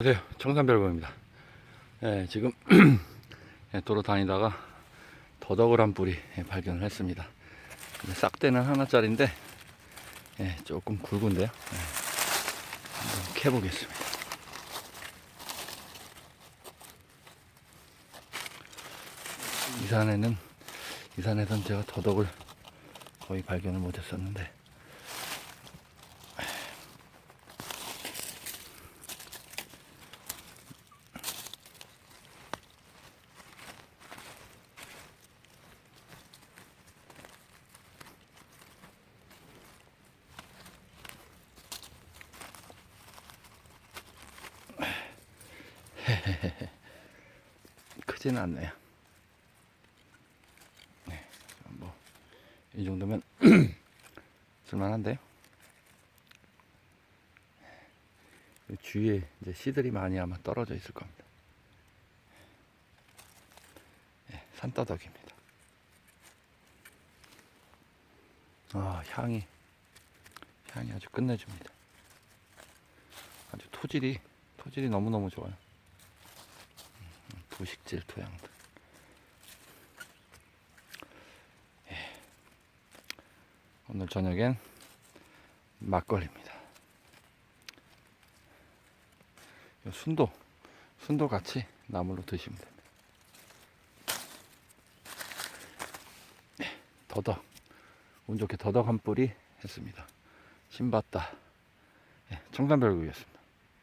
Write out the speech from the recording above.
안녕하세요. 청산별고입니다. 예, 지금 예, 도로 다니다가 더덕을 한 뿌리 예, 발견을 했습니다. 싹대는 하나짜리인데 예, 조금 굵은데요. 예, 한번 캐보겠습니다. 이 산에는 이 산에선 제가 더덕을 거의 발견을 못했었는데 크지는 않네요. 네, 뭐 이 정도면 쓸만한데요. 이 주위에 이제 씨들이 많이 아마 떨어져 있을 겁니다. 네, 산더덕입니다. 아 향이 향이 아주 끝내줍니다. 아주 토질이 토질이 너무 너무 좋아요. 부식질 토양들. 예. 오늘 저녁엔 막걸리입니다. 요 순도, 순도 같이 나물로 드시면 됩니다. 예, 더덕, 운 좋게 더덕 한 뿌리 했습니다. 신봤다. 예, 청산별국이었습니다.